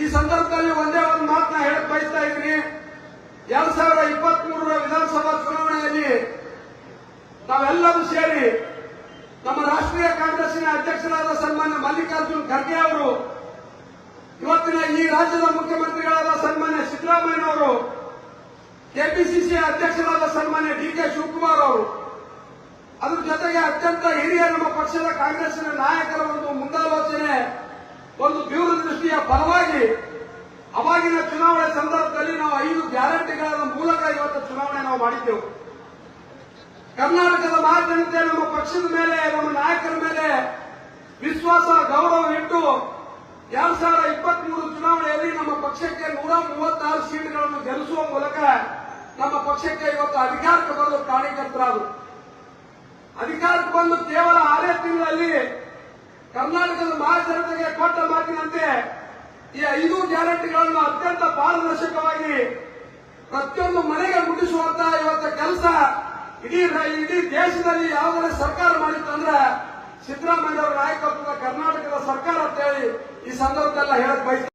ಈ ಸಂದರ್ಭದಲ್ಲಿ ಒಂದೇ ಒಂದು ಮಾತನ್ನ ಹೇಳಕ್ ಬಯಸ್ತಾ ಇದ್ದೀನಿ. ಎರಡ್ ಸಾವಿರದ ಇಪ್ಪತ್ಮೂರರ ವಿಧಾನಸಭಾ ಚುನಾವಣೆಯಲ್ಲಿ ನಾವೆಲ್ಲರೂ ಸೇರಿ ನಮ್ಮ ರಾಷ್ಟ್ರೀಯ ಕಾಂಗ್ರೆಸ್ನ ಅಧ್ಯಕ್ಷರಾದ ಸನ್ಮಾನ್ಯ ಮಲ್ಲಿಕಾರ್ಜುನ್ ಖರ್ಗೆ ಅವರು, ಇವತ್ತಿನ ಈ ರಾಜ್ಯದ ಮುಖ್ಯಮಂತ್ರಿಗಳಾದ ಸನ್ಮಾನ್ಯ ಸಿದ್ದರಾಮಯ್ಯನವರು ಕೆಪಿಸಿಸಿ ಅಧ್ಯಕ್ಷರಾದ ಸನ್ಮಾನ್ಯ ಡಿ ಕೆ ಶಿವಕುಮಾರ್ ಅವರು, ಅದ್ರ ಜೊತೆಗೆ ಅತ್ಯಂತ ಹಿರಿಯ ನಮ್ಮ ಪಕ್ಷದ ಕಾಂಗ್ರೆಸ್ನ ನಾಯಕರ ಒಂದು ಮುಂದಾಲೋಚನೆ, ಒಂದು ದೂರ ಫಲವಾಗಿ ಅವಾಗಿನ ಚುನಾವಣೆ ಸಂದರ್ಭದಲ್ಲಿ ನಾವು ಐದು ಗ್ಯಾರಂಟಿಗಳ ಮೂಲಕ ಇವತ್ತು ಚುನಾವಣೆ ನಾವು ಮಾಡಿದ್ದೆವು. ಕರ್ನಾಟಕದ ಮಹಾಜನತೆ ನಮ್ಮ ಪಕ್ಷದ ಮೇಲೆ, ನಮ್ಮ ನಾಯಕರ ಮೇಲೆ ವಿಶ್ವಾಸ, ಗೌರವ ಇಟ್ಟು ಎರಡ್ ಸಾವಿರದ ಇಪ್ಪತ್ತ್ ಮೂರು ಚುನಾವಣೆಯಲ್ಲಿ ನಮ್ಮ ಪಕ್ಷಕ್ಕೆ ನೂರ ಮೂವತ್ತಾರು ಸೀಟ್ಗಳನ್ನು ಗೆಲ್ಲಿಸುವ ಮೂಲಕ ನಮ್ಮ ಪಕ್ಷಕ್ಕೆ ಇವತ್ತು ಅಧಿಕಾರಕ್ಕೆ ಬಂದು ಕಾರ್ಯಕರ್ತರಾದರು. ಅಧಿಕಾರಕ್ಕೆ ಬಂದು ಕೇವಲ ಆರೇ ತಿಂಗಳಲ್ಲಿ ಕರ್ನಾಟಕದ ಮಹಾಜನತೆಗೆ ಕೊಟ್ಟ ಮಾತಿನಂತೆ ಈ ಐದು ಗ್ಯಾರಂಟಿಗಳನ್ನು ಅತ್ಯಂತ ಪಾರದರ್ಶಕವಾಗಿ ಪ್ರತಿಯೊಂದು ಮನೆಗೆ ಮುಟ್ಟಿಸುವಂತಹ ಇವತ್ತ ಕೆಲಸ ಇಡೀ ಇಡೀ ದೇಶದಲ್ಲಿ ಯಾವುದೇ ಸರ್ಕಾರ ಮಾಡಿತ್ತು ಅಂದ್ರೆ ಸಿದ್ದರಾಮಯ್ಯ ಅವರ ನಾಯಕತ್ವದ ಕರ್ನಾಟಕದ ಸರ್ಕಾರ ಅಂತ ಹೇಳಿ ಈ ಸಂದರ್ಭದಲ್ಲಿ ಹೇಳಕ್ ಬಯಸ್ತೀನಿ.